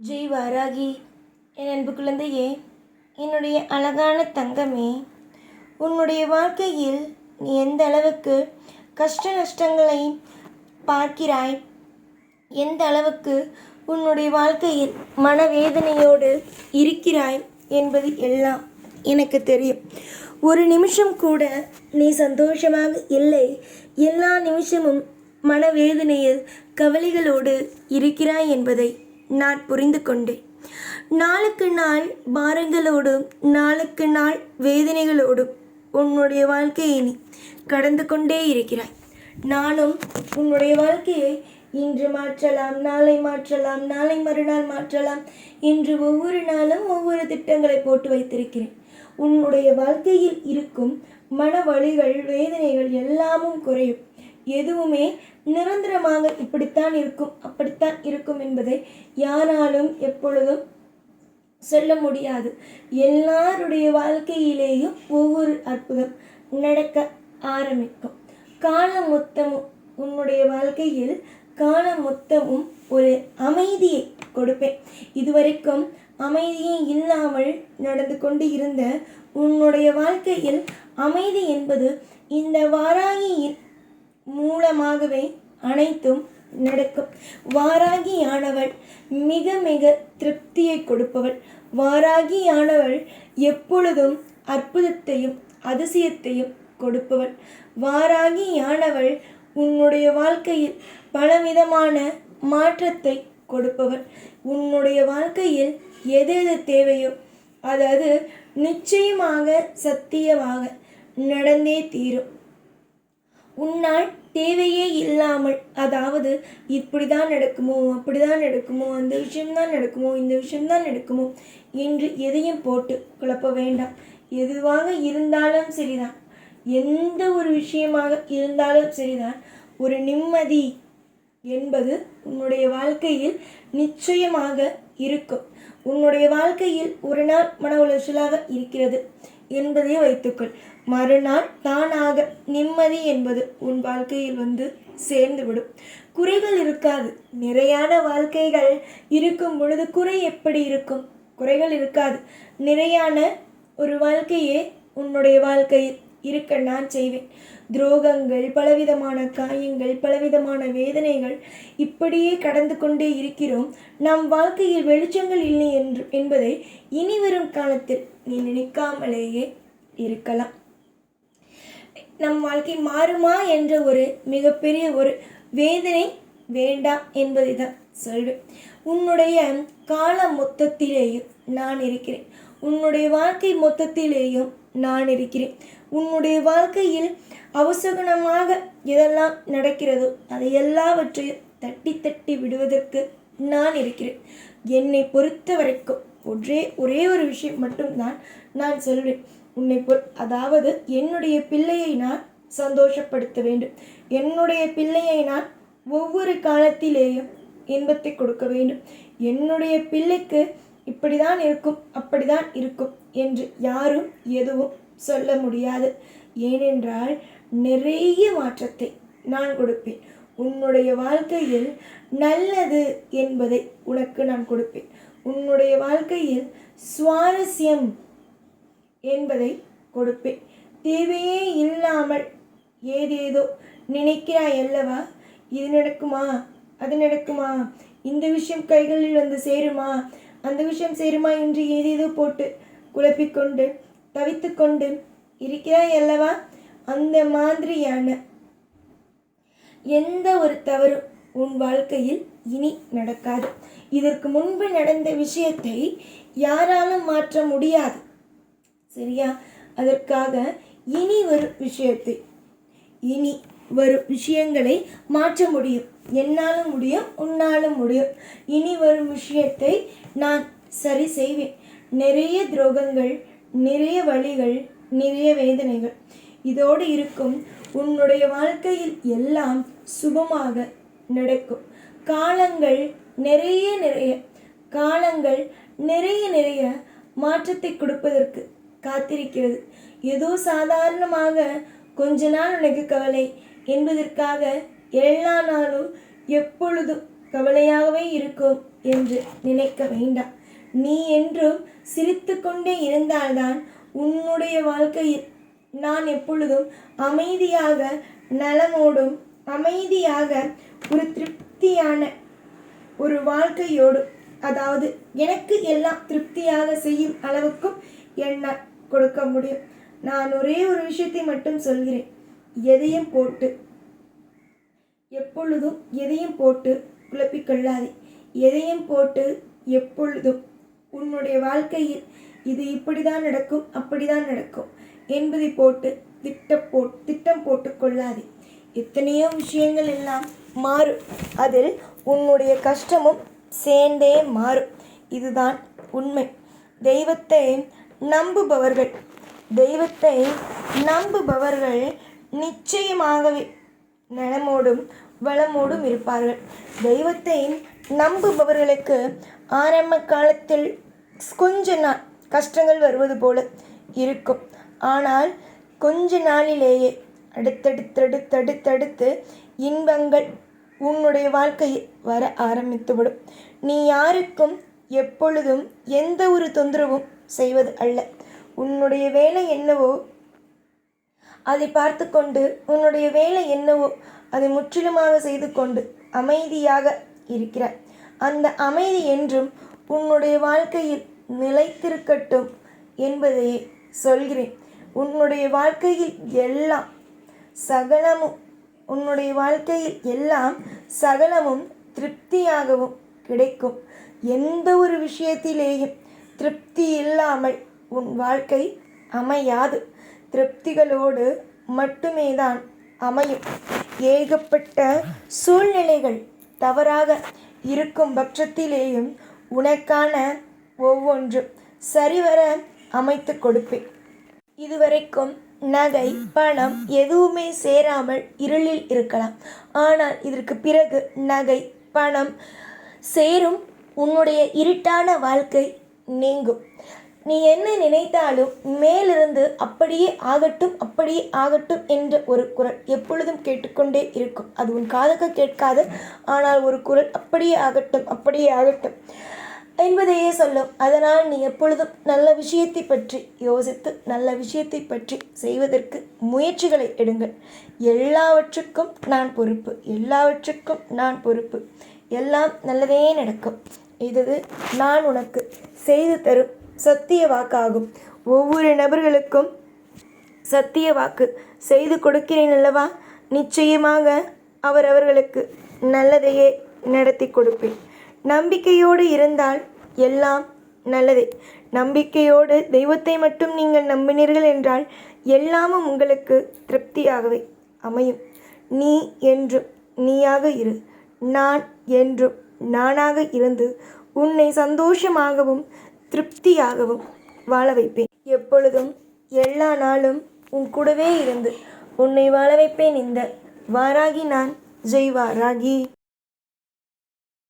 ஜெய் வாராகி என் அன்பு குழந்தையே என்னுடைய அழகான தங்கமே உன்னுடைய வாழ்க்கையில் நீ எந்த அளவுக்கு கஷ்ட நஷ்டங்களை பார்க்கிறாய் எந்த அளவுக்கு உன்னுடைய வாழ்க்கையில் மனவேதனையோடு இருக்கிறாய் என்பது எல்லாம் எனக்கு தெரியும். ஒரு நிமிஷம் கூட நீ சந்தோஷமாக இல்லை. எல்லா நிமிஷமும் மனவேதனையில் கவலைகளோடு இருக்கிறாய் என்பதை நான் புரிந்து கொண்டேன். நாளுக்கு நாள் பாரங்களோடும் நாளுக்கு நாள் வேதனைகளோடும் உன்னுடைய வாழ்க்கையை நீ கடந்து கொண்டே இருக்கிறாய். நானும் உன்னுடைய வாழ்க்கையை இன்று மாற்றலாம் நாளை மாற்றலாம் நாளை மறுநாள் மாற்றலாம் இன்று ஒவ்வொரு நாளும் ஒவ்வொரு திட்டங்களை போட்டு வைத்திருக்கிறேன். உன்னுடைய வாழ்க்கையில் இருக்கும் மன வழிகள் வேதனைகள் எல்லாமும் குறையும். எதுவுமே நிரந்தரமாக இப்படித்தான் இருக்கும் அப்படித்தான் இருக்கும் என்பதை யாராலும் எப்பொழுதும் சொல்ல முடியாது. எல்லாருடைய வாழ்க்கையிலேயும் ஒவ்வொரு அற்புதம் நடக்க ஆரம்பிக்கும். காலம் மொத்தமும் உன்னுடைய வாழ்க்கையில் காலம் மொத்தமும் ஒரு அமைதியை கொடுப்பேன். இதுவரைக்கும் அமைதியே இல்லாமல் நடந்து கொண்டு இருந்த உன்னுடைய வாழ்க்கையில் அமைதி என்பது இந்த வாராகியின் மூலமாகவே அனைத்தும் நடக்கும். வாராகியானவள் மிக மிக திருப்தியை கொடுப்பவள். வாராகியானவள் எப்பொழுதும் அற்புதத்தையும் அதிசயத்தையும் கொடுப்பவள். வாராகியானவள் உன்னுடைய வாழ்க்கையில் பலவிதமான மாற்றத்தை கொடுப்பவள். உன்னுடைய வாழ்க்கையில் எது எது தேவையோ அதாவது நிச்சயமாக சத்தியமாக நடந்தே தீரும். உன்னால் தேவையே இல்லாமல் அதாவது இப்படி தான் நடக்குமோ அப்படி தான் நடக்குமோ அந்த விஷயம்தான் நடக்குமோ இந்த விஷயம்தான் நடக்குமோ என்று எதையும் போட்டு குழப்ப வேண்டாம். எதுவாக இருந்தாலும் சரிதான். எந்த ஒரு விஷயமாக இருந்தாலும் சரிதான். ஒரு நிம்மதி என்பது உன்னுடைய வாழ்க்கையில் நிச்சயமாக இருக்கும். உன்னுடைய வாழ்க்கையில் ஒரு நாள் மன உளைச்சலாக இருக்கிறது. என்பதையே வைத்துக்கொள். மறுநாள் தானாக நிம்மதி என்பது உன் வாழ்க்கையில் வந்து சேர்ந்துவிடும். குறைகள் இருக்காது. நிறையான வாழ்க்கைகள் இருக்கும் பொழுது குறை எப்படி இருக்கும்? குறைகள் இருக்காது. நிறையான ஒரு வாழ்க்கையே உன்னுடைய வாழ்க்கையில் இருக்க நான் செய்வேன். துரோகங்கள் பலவிதமான காயங்கள் பலவிதமான வேதனைகள் இப்படியே கடந்து கொண்டே இருக்கிறோம். நம் வாழ்க்கையில் வெளிச்சங்கள் இல்லை என்று என்பதை இனி வரும் காலத்தில் நீ நினைக்காமலேயே இருக்கலாம். நம் வாழ்க்கை மாறுமா என்ற ஒரு மிகப்பெரிய ஒரு வேதனை வேண்டாம் என்பதை தான் சொல்வேன். உன்னுடைய கால மொத்தத்திலேயும் நான் இருக்கிறேன். உன்னுடைய வாழ்க்கை மொத்தத்திலேயும் நான் இருக்கிறேன். உன்னுடைய வாழ்க்கையில் அவசகுணமாக எதெல்லாம் நடக்கிறதோ அதை எல்லாவற்றையும் தட்டி தட்டி விடுவதற்கு நான் இருக்கிறேன். என்னை பொறுத்த வரைக்கும் ஒரே ஒரே ஒரு விஷயம் மட்டும்தான் நான் சொல்வேன். உன்னை பொ அதாவது என்னுடைய பிள்ளையை நான் சந்தோஷப்படுத்த வேண்டும். என்னுடைய பிள்ளையை நான் ஒவ்வொரு காலத்திலேயும் இன்பத்தை கொடுக்க வேண்டும். என்னுடைய பிள்ளைக்கு இப்படிதான் இருக்கும் அப்படிதான் இருக்கும் என்று யாரும் எதுவும் சொல்ல முடியாது. ஏனென்றால் நிறைய மாற்றத்தை நான் கொடுப்பேன். உன்னுடைய வாழ்க்கையில் நல்லது என்பதை உனக்கு நான் கொடுப்பேன். உன்னுடைய வாழ்க்கையில் சுவாரஸ்யம் என்பதை கொடுப்பேன். தேவையே இல்லாமல் ஏதேதோ நினைக்கிறாய் அல்லவா? இது நடக்குமா? அது நடக்குமா? இந்த விஷயம் கைகளில் வந்து சேருமா? அந்த விஷயம் சேருமா என்று ஏதேதோ போட்டு குழப்பிக்கொண்டு தவித்துக்கொண்டு இருக்கிறாய் அல்லவா அந்த மாதிரியான எந்த ஒரு தவறும் உன் வாழ்க்கையில் இனி நடக்காது. இதற்கு முன்பு நடந்த விஷயத்தை யாராலும் மாற்ற முடியாது. சரியா? அதற்காக இனி வரும் விஷயத்தை இனி வரும் விஷயங்களை மாற்ற முடியும். என்னாலும் முடியும் உன்னாலும் முடியும். இனி வரும் விஷயத்தை நான் சரி செய்வேன். நிறைய துரோகங்கள் நிறைய வழிகள் நிறைய வேதனைகள். இதோடு இருக்கும் உன்னுடைய வாழ்க்கையில் எல்லாம் சுபமாக நடக்கும். காலங்கள் நிறைய நிறைய காலங்கள் நிறைய நிறைய மாற்றத்தை கொடுப்பதற்கு காத்திருக்கிறது. ஏதோ சாதாரணமாக கொஞ்ச நாள் உனக்கு கவலை என்பதற்காக எல்லா நாளும் எப்பொழுதும் கவலையாகவே இருக்கும் என்று நினைக்க வேண்டாம். நீ என்றும் சிரித்து கொண்டே இருந்தால்தான் உன்னுடைய வாழ்க்கையில் நான் எப்பொழுதும் அமைதியாக நலமோடும் அமைதியாக ஒரு திருப்தியான ஒரு வாழ்க்கையோடு அதாவது எனக்கு எல்லாம் திருப்தியாக செய்யும் அளவுக்கும் என்னால் கொடுக்க முடியும்? நான் ஒரே ஒரு விஷயத்தை மட்டும் சொல்கிறேன். எதையும் போட்டு எப்பொழுதும் எதையும் போட்டு குழப்பிக்கொள்ளாதே எதையும் போட்டு எப்பொழுதும் உன்னுடைய வாழ்க்கையில் இது இப்படிதான் நடக்கும் அப்படிதான் நடக்கும் என்பதை போட்டு திட்டம் போ திட்டம் போட்டு கொள்ளாதே. எத்தனையோ விஷயங்கள் எல்லாம் மாறும். அதில் உன்னுடைய கஷ்டமும் சேர்ந்தே மாறும். இதுதான் உண்மை. தெய்வத்தை நம்புபவர்கள் தெய்வத்தை நம்புபவர்கள் நிச்சயமாகவே நலமோடும் வளமோடும் இருப்பார்கள். தெய்வத்தை நம்புபவர்களுக்கு ஆரம்ப காலத்தில் கொஞ்ச நாள் கஷ்டங்கள் வருவது போல இருக்கும். ஆனால் கொஞ்ச நாளிலேயே அடுத்தடுத்தடுத்தடுத்தடுத்து இன்பங்கள் உன்னுடைய வாழ்க்கையில் வர ஆரம்பித்துவிடும். நீ யாருக்கும் எப்பொழுதும் எந்த ஒரு தொந்தரவும் செய்வது அல்ல. உன்னுடைய வேலை என்னவோ அதை பார்த்து கொண்டு உன்னுடைய வேலை என்னவோ அதை முற்றிலுமாக செய்து கொண்டு அமைதியாக இருக்கிறாய். அந்த அமைதி என்றும் உன்னுடைய வாழ்க்கையில் நிலைத்திருக்கட்டும் என்பதையே சொல்கிறேன். உன்னுடைய வாழ்க்கையில் எல்லாம் சகலமும் உன்னுடைய வாழ்க்கையில் எல்லாம் சகலமும் திருப்தியாகவும் கிடைக்கும். எந்த ஒரு விஷயத்திலேயும் திருப்தி இல்லாமல் உன் வாழ்க்கை அமையாது. திருப்திகளோடு மட்டுமே தான் அமையும். ஏகப்பட்ட சூழ்நிலைகள் தவறாக இருக்கும் பட்சத்திலேயும் உனக்கான ஒவ்வொன்றும் சரிவர அமைத்து கொடுப்பேன். இதுவரைக்கும் நகை பணம் எதுவுமே சேராமல் இருளில் இருக்கலாம். ஆனால் இதற்கு பிறகு நகை பணம் சேரும். உன்னுடைய இருட்டான வாழ்க்கை நீங்கும். நீ என்ன நினைத்தாலும் மேலிருந்து அப்படியே ஆகட்டும் அப்படியே ஆகட்டும் என்ற ஒரு குரல் எப்பொழுதும் கேட்டுக்கொண்டே இருக்கும். அது உன் காதுக்கு கேட்காது. ஆனால் ஒரு குரல் அப்படியே ஆகட்டும் அப்படியே ஆகட்டும். என்பதையே சொல்லும். அதனால் நீ எப்பொழுதும் நல்ல விஷயத்தை பற்றி யோசித்து நல்ல விஷயத்தை பற்றி செய்வதற்கு முயற்சிகளை எடுங்கள். எல்லாவற்றுக்கும் நான் பொறுப்பு. எல்லாவற்றுக்கும் நான் பொறுப்பு. எல்லாம் நல்லதே நடக்கும். இது நான் உனக்கு செய்து தரும் சத்திய வாக்காகும். ஒவ்வொரு நபர்களுக்கும் சத்திய வாக்கு செய்து கொடுக்கிறேன் அல்லவா? நிச்சயமாக அவர் அவர்களுக்கு நல்லதையே நடத்தி கொடுப்பேன். நம்பிக்கையோடு இருந்தால் எல்லாம் நல்லதே. நம்பிக்கையோடு தெய்வத்தை மட்டும் நீங்கள் நம்பினீர்கள் என்றால் எல்லாமும் உங்களுக்கு திருப்தியாகவே அமையும். நீ என்றும் நீயாக இரு. நான் என்றும் நானாக இருந்து உன்னை சந்தோஷமாகவும் திருப்தியாகவும் வாழ வைப்பேன். எப்பொழுதும் எல்லா நாளும் உன் கூடவே இருந்து உன்னை வாழ வைப்பேன் இந்த வாராகி நான் ஜெய் வாராகி